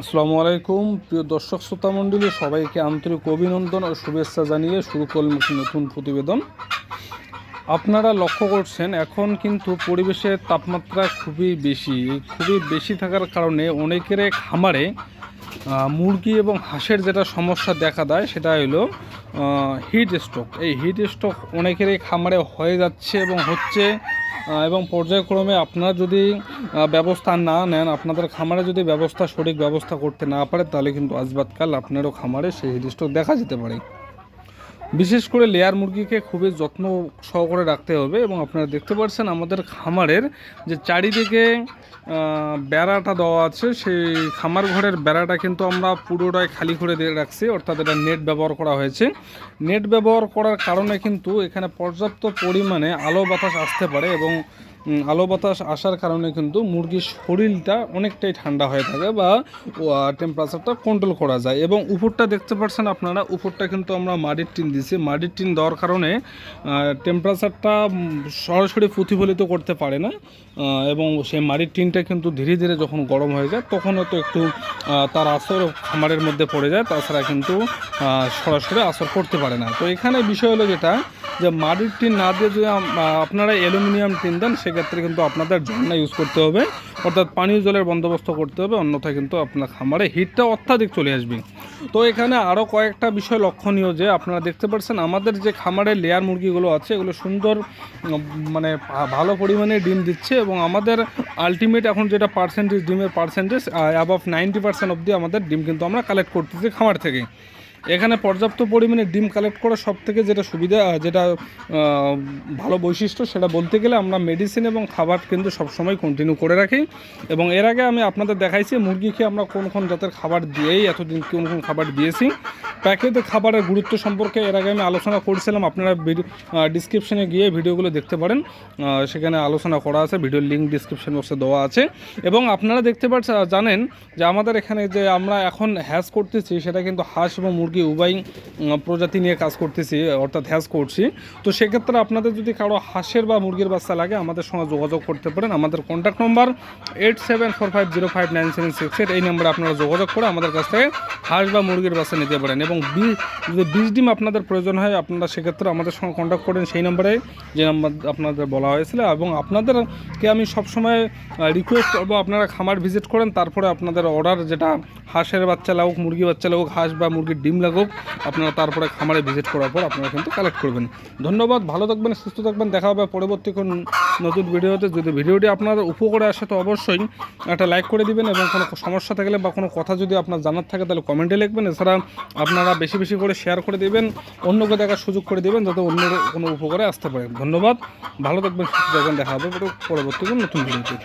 আসসালামু আলাইকুম। প্রিয় দর্শক শ্রোতা মণ্ডলী, সবাইকে আন্তরিক অভিনন্দন ও শুভেচ্ছা জানিয়ে শুরু করলাম নতুন প্রতিবেদন। আপনারা লক্ষ্য করছেন, এখন কিন্তু পরিবেশের তাপমাত্রা খুবই বেশি। খুবই বেশি থাকার কারণে অনেকের খামারে মুরগি এবং হাঁসের যেটা সমস্যা দেখা দেয়, সেটা হলো হিট স্ট্রোক এই হিট স্ট্রোক অনেকেরই খামারে হয়ে যাচ্ছে এবং হচ্ছে এবং পর্যায়ক্রমে আপনারা যদি ব্যবস্থা না নেন, আপনাদের খামারে যদি ব্যবস্থা, সঠিক ব্যবস্থা করতে না পারে, তাহলে কিন্তু আজবাদকাল আপনারও খামারে সেই হিট দেখা যেতে পারে। বিশেষ করে লেয়ার মুরগিকে খুবই যত্ন সহকারে রাখতে হবে এবং আপনারা দেখতে পাচ্ছেন আমাদের খামারের যে চারিদিকে বেড়াটা দেওয়া আছে। সেই খামার ঘরের বেড়াটা কিন্তু আমরা পুরোটাই খালি করে দিয়ে রাখছি, অর্থাৎ এটা নেট ব্যবহার করা হয়েছে। নেট ব্যবহার করার কারণে কিন্তু এখানে পর্যাপ্ত পরিমাণে আলো বাতাস আসতে পারে এবং আলো বাতাস আসার কারণে কিন্তু মুরগির শরীরটা অনেকটাই ঠান্ডা হয়ে থাকে বা টেম্পারেচারটা কন্ট্রোল করা যায়। এবং উপরটা দেখতে পাচ্ছেন আপনারা উপরটা কিন্তু আমরা মাটির টিন দিয়েছি। মাটির টিন দেওয়ার কারণে টেম্পারেচারটা সরাসরি প্রতিফলিত করতে পারে না। এবং সেই মাটির টিনটা কিন্তু ধীরে ধীরে যখন গরম হয়ে যায়, তখন হয়তো একটু তার আসর খামারের মধ্যে পড়ে যায়। তাছাড়া কিন্তু সরাসরি আসর করতে পারে না। তো এখানে বিষয় হলো যেটা যে মাটির টিন না দিয়ে যদি আপনারা অ্যালুমিনিয়াম টিন দেন, সেক্ষেত্রে কিন্তু আপনাদের ঝর্ণা ইউজ করতে হবে। অর্থাৎ পানীয় জলের বন্দোবস্ত করতে হবে, অন্যথায় কিন্তু আপনার খামারে হিটটা অত্যাধিক চলে আসবে। তো এখানে আরও কয়েকটা বিষয় লক্ষণীয় যে আপনারা দেখতে পাচ্ছেন আমাদের যে খামারের লেয়ার মুরগিগুলো আছে, এগুলো সুন্দর মানে ভালো পরিমাণে ডিম দিচ্ছে এবং আমাদের আলটিমেট এখন যেটা পার্সেন্টেজ ডিমের পার্সেন্টেজ অ্যাবভ নাইনটি পার্সেন্ট অবধি আমাদের ডিম কিন্তু আমরা কালেক্ট করতেছি খামার থেকে। এখানে পর্যাপ্ত পরিমাণে ডিম কালেক্ট করা সব থেকে যেটা সুবিধা যেটা ভালো বৈশিষ্ট্য, সেটা বলতে গেলে আমরা মেডিসিন এবং খাবার কিন্তু সবসময় কন্টিনিউ করে রাখি। এবং এর আগে আমি আপনাদের দেখাইছি মুরগিকে আমরা কোন কোন জাতের খাবার দিয়েই এতদিন কোন কোন খাবার দিয়েছি। প্যাকেটে খাবারের গুরুত্ব সম্পর্কে এর আগে আমি আলোচনা করছিলাম, আপনারা ডিসক্রিপশনে গিয়ে ভিডিওগুলো দেখতে পারেন। সেখানে আলোচনা করা আছে, ভিডিওর লিঙ্ক ডিসক্রিপশন বক্সে দেওয়া আছে। এবং আপনারা দেখতে পাচ্ছেন জানেন যে আমাদের এখানে যে আমরা এখন হ্যাজ করতেছি, সেটা কিন্তু হাঁস এবং মুরগি উভয় প্রজাতি নিয়ে কাজ করতেছি, অর্থাৎ হ্যাজ করছি। তো সেক্ষেত্রে আপনাদের যদি কারও হাঁসের বা মুরগির বাচ্চা লাগে, আমাদের সঙ্গে যোগাযোগ করতে পারেন। আমাদের contact number eight seven four five zero five nine seven six eight এই নম্বরে আপনারা যোগাযোগ করে আমাদের কাছ থেকে হাঁস বা মুরগির বাচ্চা নিতে পারেন। এবং বীজ যদি বীজ ডিম আপনাদের প্রয়োজন হয়, আপনারা সেক্ষেত্রে আমাদের সঙ্গে কন্ট্যাক্ট করেন সেই নম্বরে যে নাম্বার আপনাদের বলা হয়েছিল। এবং আপনাদেরকে আমি সবসময় রিকোয়েস্ট করব আপনারা খামার ভিজিট করেন, তারপরে আপনাদের অর্ডার যেটা হাঁসের বাচ্চা লাগুক মুরগি বাচ্চা লাগুক, হাঁস বা মুরগির ডিম লাগুক, আপনারা তারপরে খামারে ভিজিট করার পর আপনারা কিন্তু কালেক্ট করবেন। ধন্যবাদ, ভালো থাকবেন, সুস্থ থাকবেন, দেখা হবে পরবর্তী কোন নতুন ভিডিওতে। যদি ভিডিওটি আপনাদের উপকারে আসে, তো অবশ্যই একটা লাইক করে দিবেন এবং কোনো সমস্যা থাকলে বা কোনো কথা যদি আপনার জানার থাকে, তাহলে কমেন্টে লিখবেন। এছাড়া আপনারা বেশি বেশি করে শেয়ার করে দিবেন, অন্যকে দেখার সুযোগ করে দেবেন যাতে অন্য কোনো উপকারে আসতে পারে। ধন্যবাদ, ভালো থাকবেন, সুস্থ থাকবেন, দেখা হবে পরবর্তী নতুন ভিডিওতে